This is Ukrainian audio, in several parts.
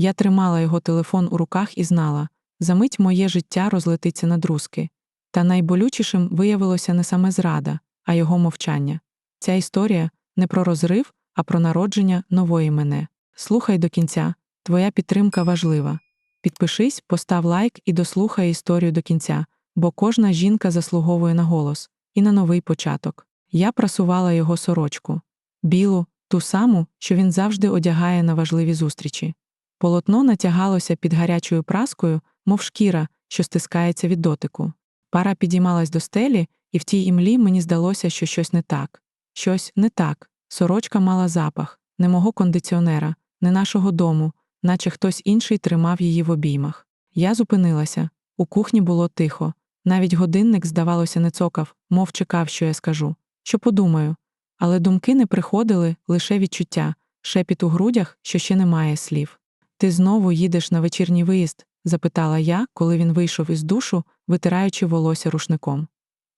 Я тримала його телефон у руках і знала замить моє життя розлетиться на друзки. Та найболючішим виявилося не саме зрада, а його мовчання. Ця історія не про розрив, а про народження нової мене. Слухай до кінця, твоя підтримка важлива. Підпишись, постав лайк і дослухай історію до кінця, бо кожна жінка заслуговує на голос і на новий початок. Я прасувала його сорочку, білу, ту саму, що він завжди одягає на важливі зустрічі. Полотно натягалося під гарячою праскою, мов шкіра, що стискається від дотику. Пара підіймалась до стелі, і в тій імлі мені здалося, що щось не так. Щось не так. Сорочка мала запах, не мого кондиціонера, не нашого дому, наче хтось інший тримав її в обіймах. Я зупинилася. У кухні було тихо. Навіть годинник, здавалося, не цокав, мов чекав, що я скажу, що подумаю. Але думки не приходили, лише відчуття, шепіт у грудях, що ще немає слів. Ти знову їдеш на вечірній виїзд? запитала я, коли він вийшов із душу, витираючи волосся рушником.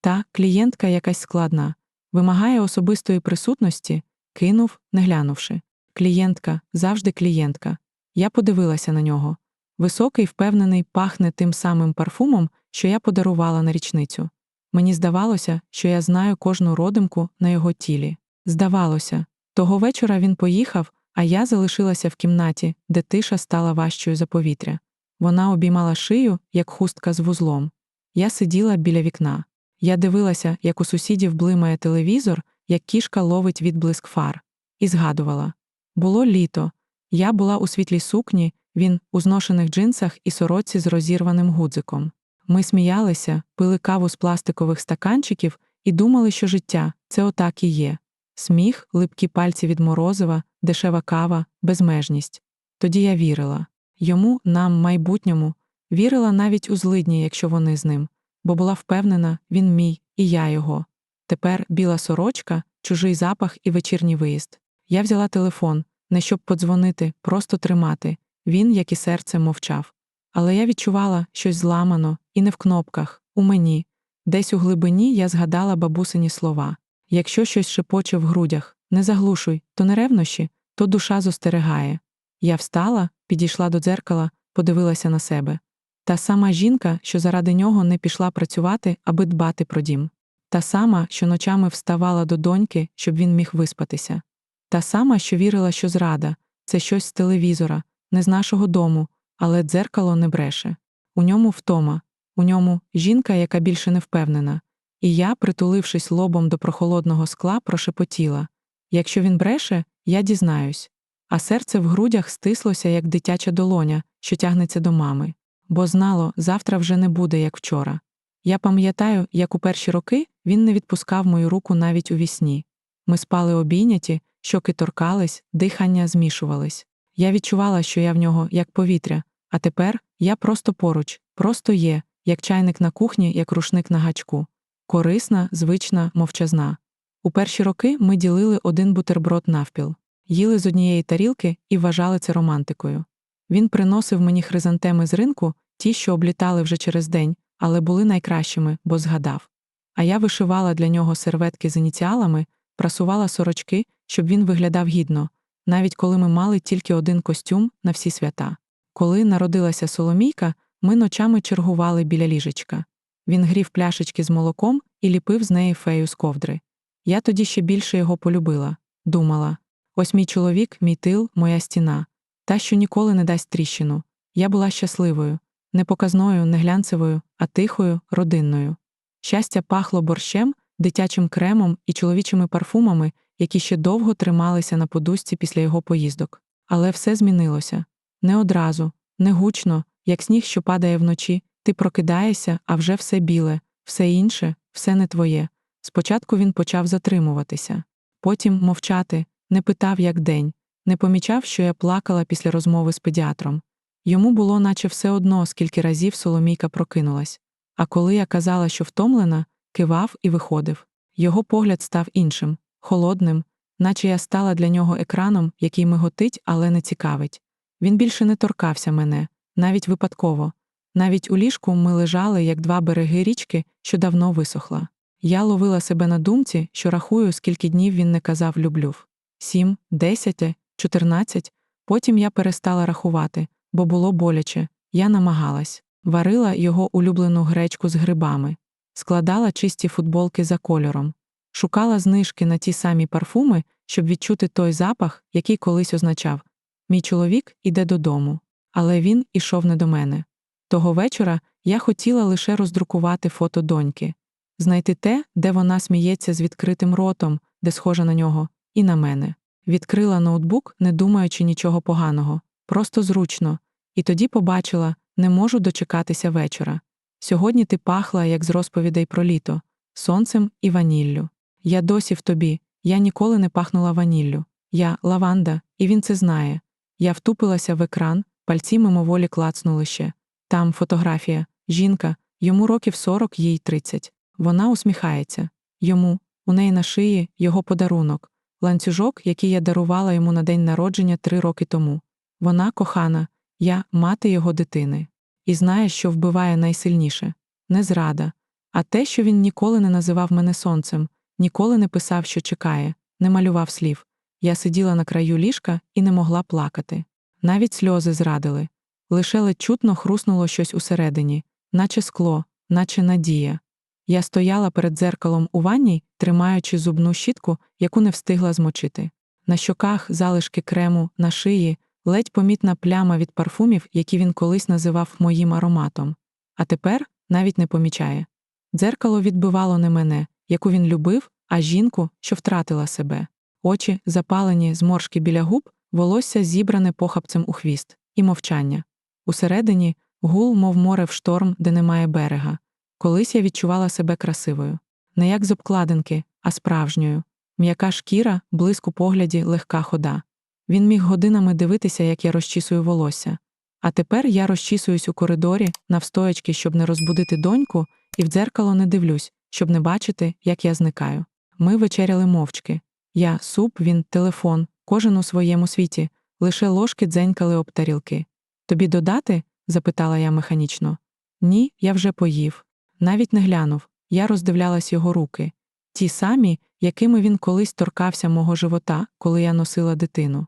Та клієнтка якась складна, вимагає особистої присутності, кинув, не глянувши. Клієнтка, завжди клієнтка. Я подивилася на нього. Високий, впевнений, пахне тим самим парфумом, що я подарувала на річницю. Мені здавалося, що я знаю кожну родимку на його тілі. Здавалося, того вечора він поїхав, а я залишилася в кімнаті, де тиша стала важчою за повітря. Вона обіймала шию, як хустка з вузлом. Я сиділа біля вікна. Я дивилася, як у сусідів блимає телевізор, як кішка ловить відблиск фар, і згадувала було літо. Я була у світлій сукні, він у зношених джинсах і сороці з розірваним гудзиком. Ми сміялися, пили каву з пластикових стаканчиків і думали, що життя це отак і є. Сміх, липкі пальці від морозива, дешева кава, безмежність. Тоді я вірила йому, нам, майбутньому, вірила навіть у злидні, якщо вони з ним, бо була впевнена, він мій, і я його. Тепер біла сорочка, чужий запах і вечірній виїзд. Я взяла телефон, не щоб подзвонити, просто тримати. Він, як і серце, мовчав. Але я відчувала щось зламано, і не в кнопках, у мені. Десь у глибині я згадала бабусині слова якщо щось шепоче в грудях, не заглушуй, то не ревнощі, то душа зостерегає. Я встала, підійшла до дзеркала, подивилася на себе. Та сама жінка, що заради нього не пішла працювати, аби дбати про дім. Та сама, що ночами вставала до доньки, щоб він міг виспатися. Та сама, що вірила, що зрада це щось з телевізора, не з нашого дому, але дзеркало не бреше. У ньому втома, у ньому жінка, яка більше не впевнена. І я, притулившись лобом до прохолодного скла, прошепотіла якщо він бреше, я дізнаюсь. А серце в грудях стислося, як дитяча долоня, що тягнеться до мами, бо знало, завтра вже не буде, як вчора. Я пам'ятаю, як у перші роки він не відпускав мою руку навіть у вісні. Ми спали обійняті, щоки торкались, дихання змішувались. Я відчувала, що я в нього як повітря, а тепер я просто поруч, просто є, як чайник на кухні, як рушник на гачку. Корисна, звична, мовчазна. У перші роки ми ділили один бутерброд навпіл, їли з однієї тарілки і вважали це романтикою. Він приносив мені хризантеми з ринку, ті, що облітали вже через день, але були найкращими, бо згадав. А я вишивала для нього серветки з ініціалами, прасувала сорочки, щоб він виглядав гідно, навіть коли ми мали тільки один костюм на всі свята. Коли народилася Соломійка, ми ночами чергували біля ліжечка. Він грів пляшечки з молоком і ліпив з неї фею з ковдри. Я тоді ще більше його полюбила, думала ось мій чоловік, мій тил, моя стіна, та, що ніколи не дасть тріщину. Я була щасливою, не показною, не глянцевою, а тихою, родинною. Щастя пахло борщем, дитячим кремом і чоловічими парфумами, які ще довго трималися на подушці після його поїздок. Але все змінилося не одразу, не гучно, як сніг, що падає вночі, ти прокидаєшся, а вже все біле, все інше, все не твоє. Спочатку він почав затримуватися, потім мовчати, не питав, як день, не помічав, що я плакала після розмови з педіатром. Йому було, наче все одно, скільки разів Соломійка прокинулась. А коли я казала, що втомлена, кивав і виходив. Його погляд став іншим, холодним, наче я стала для нього екраном, який миготить, але не цікавить. Він більше не торкався мене, навіть випадково. Навіть у ліжку ми лежали, як два береги річки, що давно висохла. Я ловила себе на думці, що рахую, скільки днів він не казав люблю. Сім, десяте, чотирнадцять, Потім я перестала рахувати, бо було боляче. Я намагалась, варила його улюблену гречку з грибами, складала чисті футболки за кольором, шукала знижки на ті самі парфуми, щоб відчути той запах, який колись означав мій чоловік іде додому. Але він ішов не до мене. Того вечора я хотіла лише роздрукувати фото доньки, знайти те, де вона сміється з відкритим ротом, де схожа на нього, і на мене. Відкрила ноутбук, не думаючи нічого поганого, просто зручно, і тоді побачила не можу дочекатися вечора. Сьогодні ти пахла, як з розповідей про літо, сонцем і ваніллю. Я досі в тобі, я ніколи не пахнула ваніллю. Я лаванда, і він це знає. Я втупилася в екран, пальці мимоволі клацнули ще. Там фотографія, жінка, йому років 40, їй 30. Вона усміхається. Йому, у неї на шиї, його подарунок, ланцюжок, який я дарувала йому на день народження три роки тому. Вона кохана, я мати його дитини. І знає, що вбиває найсильніше не зрада, а те, що він ніколи не називав мене сонцем, ніколи не писав, що чекає, не малював слів. Я сиділа на краю ліжка і не могла плакати. Навіть сльози зрадили. Лише ледь чутно хруснуло щось усередині, наче скло, наче надія. Я стояла перед дзеркалом у ванні, тримаючи зубну щітку, яку не встигла змочити. На щоках залишки крему, на шиї, ледь помітна пляма від парфумів, які він колись називав моїм ароматом. А тепер навіть не помічає. Дзеркало відбивало не мене, яку він любив, а жінку, що втратила себе. Очі, запалені, зморшки біля губ, волосся зібране похапцем у хвіст, і мовчання. Усередині гул, мов море в шторм, де немає берега. Колись я відчувала себе красивою, не як з обкладинки, а справжньою. М'яка шкіра, блиск у погляді, легка хода. Він міг годинами дивитися, як я розчісую волосся. А тепер я розчісуюсь у коридорі, навстоячки, щоб не розбудити доньку, і в дзеркало не дивлюсь, щоб не бачити, як я зникаю. Ми вечеряли мовчки. Я, суп, він, телефон, кожен у своєму світі, лише ложки дзенькали об тарілки. Тобі додати? запитала я механічно. Ні, я вже поїв. Навіть не глянув, я роздивлялась його руки, ті самі, якими він колись торкався мого живота, коли я носила дитину,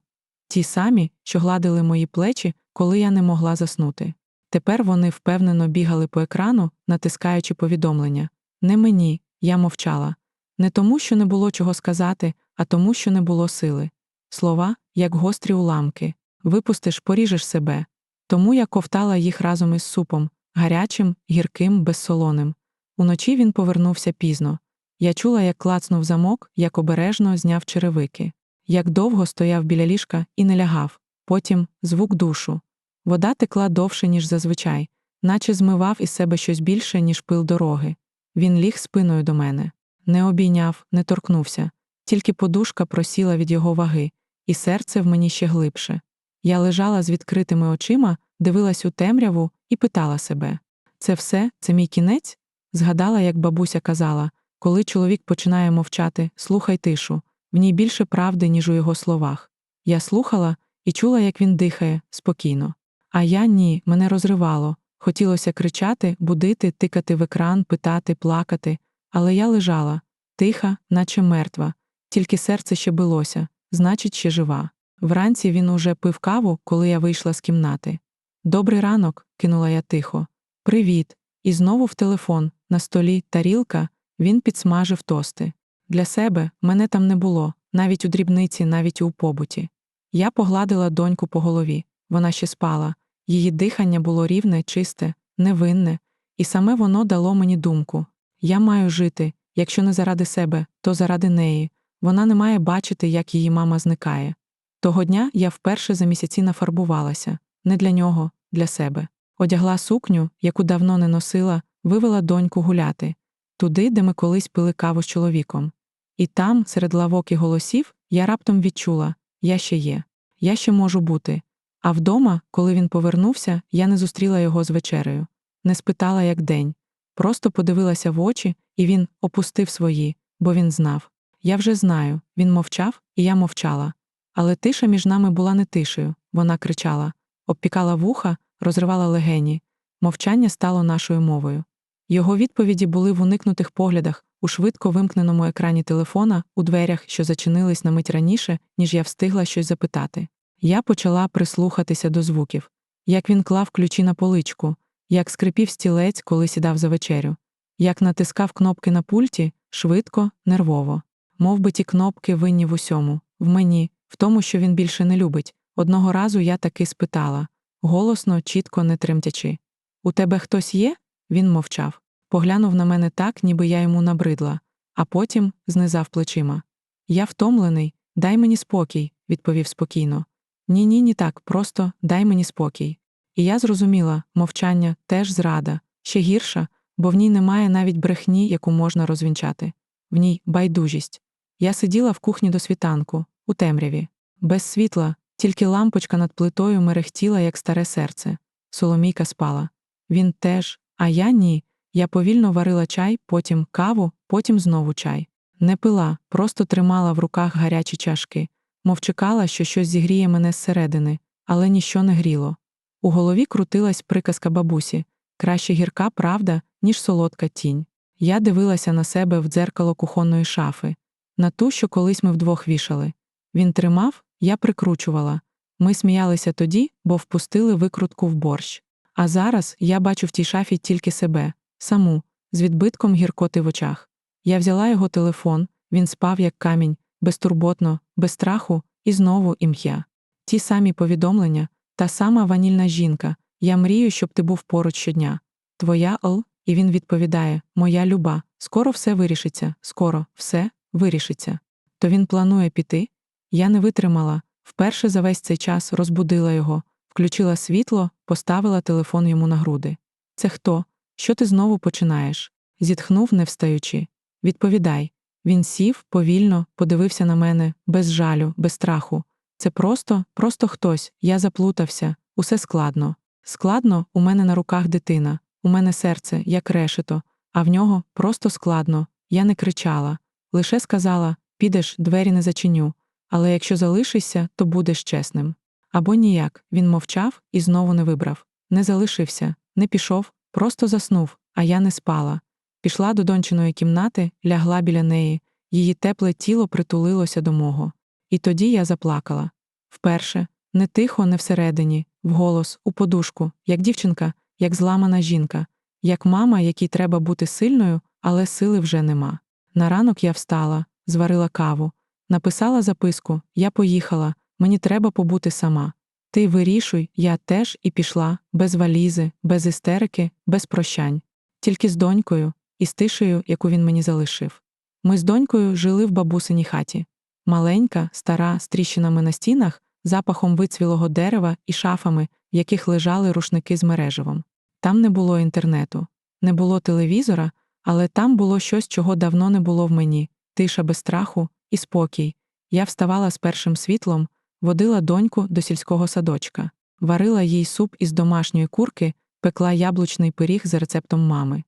ті самі, що гладили мої плечі, коли я не могла заснути. Тепер вони впевнено бігали по екрану, натискаючи повідомлення. Не мені, я мовчала. Не тому, що не було чого сказати, а тому, що не було сили. Слова, як гострі уламки, випустиш, поріжеш себе. Тому я ковтала їх разом із супом, гарячим, гірким, безсолоним. Уночі він повернувся пізно. Я чула, як клацнув замок, як обережно зняв черевики, як довго стояв біля ліжка і не лягав, потім звук душу. Вода текла довше, ніж зазвичай, наче змивав із себе щось більше, ніж пил дороги. Він ліг спиною до мене, не обійняв, не торкнувся, тільки подушка просіла від його ваги, і серце в мені ще глибше. Я лежала з відкритими очима, дивилась у темряву і питала себе це все, це мій кінець? Згадала, як бабуся казала коли чоловік починає мовчати, слухай тишу, в ній більше правди, ніж у його словах. Я слухала і чула, як він дихає спокійно. А я ні, мене розривало. Хотілося кричати, будити, тикати в екран, питати, плакати, але я лежала, тиха, наче мертва, тільки серце ще билося, значить, ще жива. Вранці він уже пив каву, коли я вийшла з кімнати. Добрий ранок, кинула я тихо. Привіт. І знову в телефон, на столі тарілка, він підсмажив тости. Для себе мене там не було, навіть у дрібниці, навіть у побуті. Я погладила доньку по голові. Вона ще спала. Її дихання було рівне, чисте, невинне, і саме воно дало мені думку я маю жити, якщо не заради себе, то заради неї. Вона не має бачити, як її мама зникає. Того дня я вперше за місяці нафарбувалася не для нього, для себе. Одягла сукню, яку давно не носила, вивела доньку гуляти туди, де ми колись пили каву з чоловіком. І там, серед лавок і голосів, я раптом відчула я ще є, я ще можу бути. А вдома, коли він повернувся, я не зустріла його з вечерею, не спитала, як день. Просто подивилася в очі, і він опустив свої, бо він знав. Я вже знаю, він мовчав, і я мовчала. Але тиша між нами була не тишею, вона кричала, обпікала вуха, розривала легені. Мовчання стало нашою мовою. Його відповіді були в уникнутих поглядах, у швидко вимкненому екрані телефона, у дверях, що зачинились на мить раніше, ніж я встигла щось запитати. Я почала прислухатися до звуків, як він клав ключі на поличку, як скрипів стілець, коли сідав за вечерю, як натискав кнопки на пульті швидко, нервово. Мов би ті кнопки винні в усьому, в мені, в тому, що він більше не любить. Одного разу я таки спитала голосно, чітко не тремтячи. У тебе хтось є? Він мовчав. Поглянув на мене так, ніби я йому набридла, а потім знизав плечима. Я втомлений, дай мені спокій, відповів спокійно. Ні, ні, ні так, просто дай мені спокій. І я зрозуміла, мовчання теж зрада, ще гірша, бо в ній немає навіть брехні, яку можна розвінчати. В ній байдужість. Я сиділа в кухні до світанку, у темряві, без світла, тільки лампочка над плитою мерехтіла, як старе серце. Соломійка спала. Він теж, а я ні. Я повільно варила чай, потім каву, потім знову чай. Не пила, просто тримала в руках гарячі чашки, мов чекала, що щось зігріє мене зсередини, але ніщо не гріло. У голові крутилась приказка бабусі краще гірка правда, ніж солодка тінь. Я дивилася на себе в дзеркало кухонної шафи, на ту, що колись ми вдвох вішали. Він тримав, я прикручувала. Ми сміялися тоді, бо впустили викрутку в борщ. А зараз я бачу в тій шафі тільки себе, саму, з відбитком гіркоти в очах. Я взяла його телефон, він спав, як камінь, безтурботно, без страху, і знову ім'я. Ті самі повідомлення, та сама ванільна жінка. Я мрію, щоб ти був поруч щодня. Твоя Л, і він відповідає: Моя люба, скоро все вирішиться, скоро все вирішиться. То він планує піти. Я не витримала, вперше за весь цей час розбудила його, включила світло, поставила телефон йому на груди. Це хто? Що ти знову починаєш? зітхнув, не встаючи. Відповідай. Він сів повільно, подивився на мене, без жалю, без страху. Це просто, просто хтось, я заплутався, усе складно. Складно, у мене на руках дитина, у мене серце, як решето, а в нього просто складно. Я не кричала. Лише сказала підеш, двері не зачиню, але якщо залишишся, то будеш чесним. Або ніяк. Він мовчав і знову не вибрав. Не залишився, не пішов, просто заснув, а я не спала. Пішла до дончиної кімнати, лягла біля неї, її тепле тіло притулилося до мого. І тоді я заплакала. Вперше, не тихо, не всередині, вголос, у подушку, як дівчинка, як зламана жінка, як мама, якій треба бути сильною, але сили вже нема. На ранок я встала, зварила каву, написала записку Я поїхала, мені треба побути сама. Ти вирішуй, я теж і пішла, без валізи, без істерики, без прощань, тільки з донькою і з тишею, яку він мені залишив. Ми з донькою жили в бабусиній хаті. Маленька, стара, з тріщинами на стінах, запахом вицвілого дерева і шафами, в яких лежали рушники з мереживом. Там не було інтернету, не було телевізора, але там було щось, чого давно не було в мені тиша без страху і спокій. Я вставала з першим світлом, водила доньку до сільського садочка, варила їй суп із домашньої курки, пекла яблучний пиріг за рецептом мами.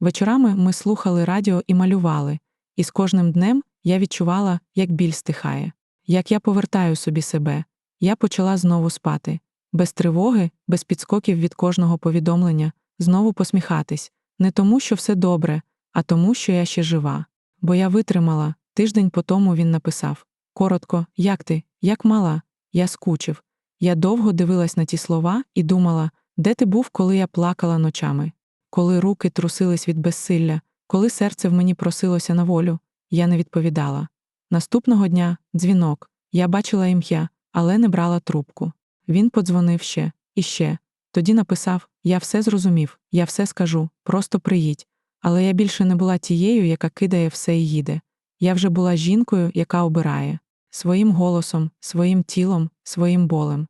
Вечорами ми слухали радіо і малювали, і з кожним днем я відчувала, як біль стихає, як я повертаю собі себе. Я почала знову спати, без тривоги, без підскоків від кожного повідомлення, знову посміхатись, не тому, що все добре, а тому, що я ще жива. Бо я витримала, тиждень по тому він написав Коротко, як ти, як мала, я скучив. Я довго дивилась на ті слова і думала, де ти був, коли я плакала ночами, коли руки трусились від безсилля, коли серце в мені просилося на волю, я не відповідала. Наступного дня дзвінок, я бачила ім'я, але не брала трубку. Він подзвонив ще і ще. Тоді написав: Я все зрозумів, я все скажу, просто приїдь. Але я більше не була тією, яка кидає все і їде. Я вже була жінкою, яка обирає своїм голосом, своїм тілом, своїм болем.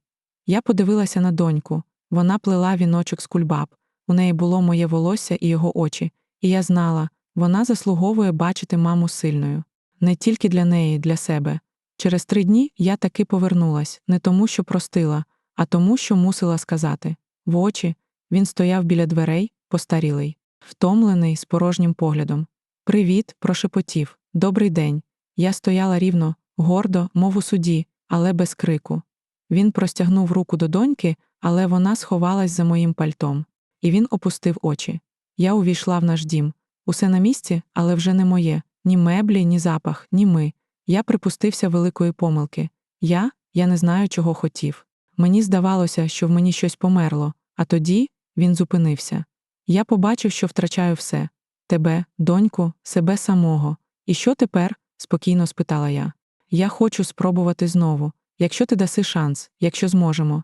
Я подивилася на доньку. Вона плела віночок з кульбаб. У неї було моє волосся і його очі, і я знала, вона заслуговує бачити маму сильною. Не тільки для неї, для себе. Через три дні я таки повернулась, не тому, що простила, а тому, що мусила сказати. В очі він стояв біля дверей, постарілий, втомлений, з порожнім поглядом. Привіт, прошепотів. Добрий день. Я стояла рівно, гордо, мов у суді, але без крику. Він простягнув руку до доньки, але вона сховалась за моїм пальтом, і він опустив очі. Я увійшла в наш дім. Усе на місці, але вже не моє ні меблі, ні запах, ні ми. Я припустився великої помилки. Я я не знаю, чого хотів. Мені здавалося, що в мені щось померло, а тоді він зупинився. Я побачив, що втрачаю все тебе, доньку, себе самого. І що тепер? спокійно спитала я. Я хочу спробувати знову, якщо ти даси шанс, якщо зможемо.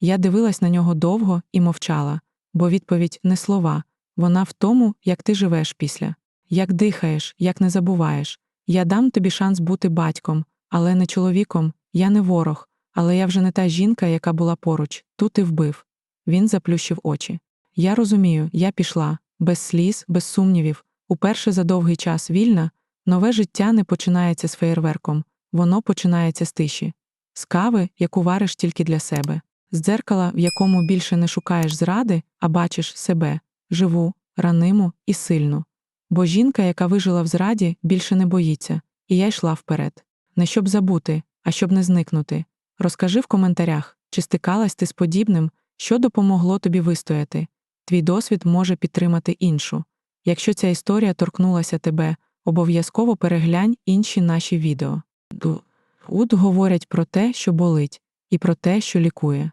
Я дивилась на нього довго і мовчала, бо відповідь не слова, вона в тому, як ти живеш після, як дихаєш, як не забуваєш. Я дам тобі шанс бути батьком, але не чоловіком, я не ворог, але я вже не та жінка, яка була поруч, тут і вбив. Він заплющив очі. Я розумію, я пішла, без сліз, без сумнівів, уперше за довгий час вільна, нове життя не починається з феєрверком, воно починається з тиші, з кави, яку вариш тільки для себе, з дзеркала, в якому більше не шукаєш зради, а бачиш себе, живу, раниму і сильну. Бо жінка, яка вижила в зраді, більше не боїться, і я йшла вперед. Не щоб забути, а щоб не зникнути. Розкажи в коментарях, чи стикалась ти з подібним, що допомогло тобі вистояти. Твій досвід може підтримати іншу. Якщо ця історія торкнулася тебе, обов'язково переглянь інші наші відео. Тут говорять про те, що болить, і про те, що лікує.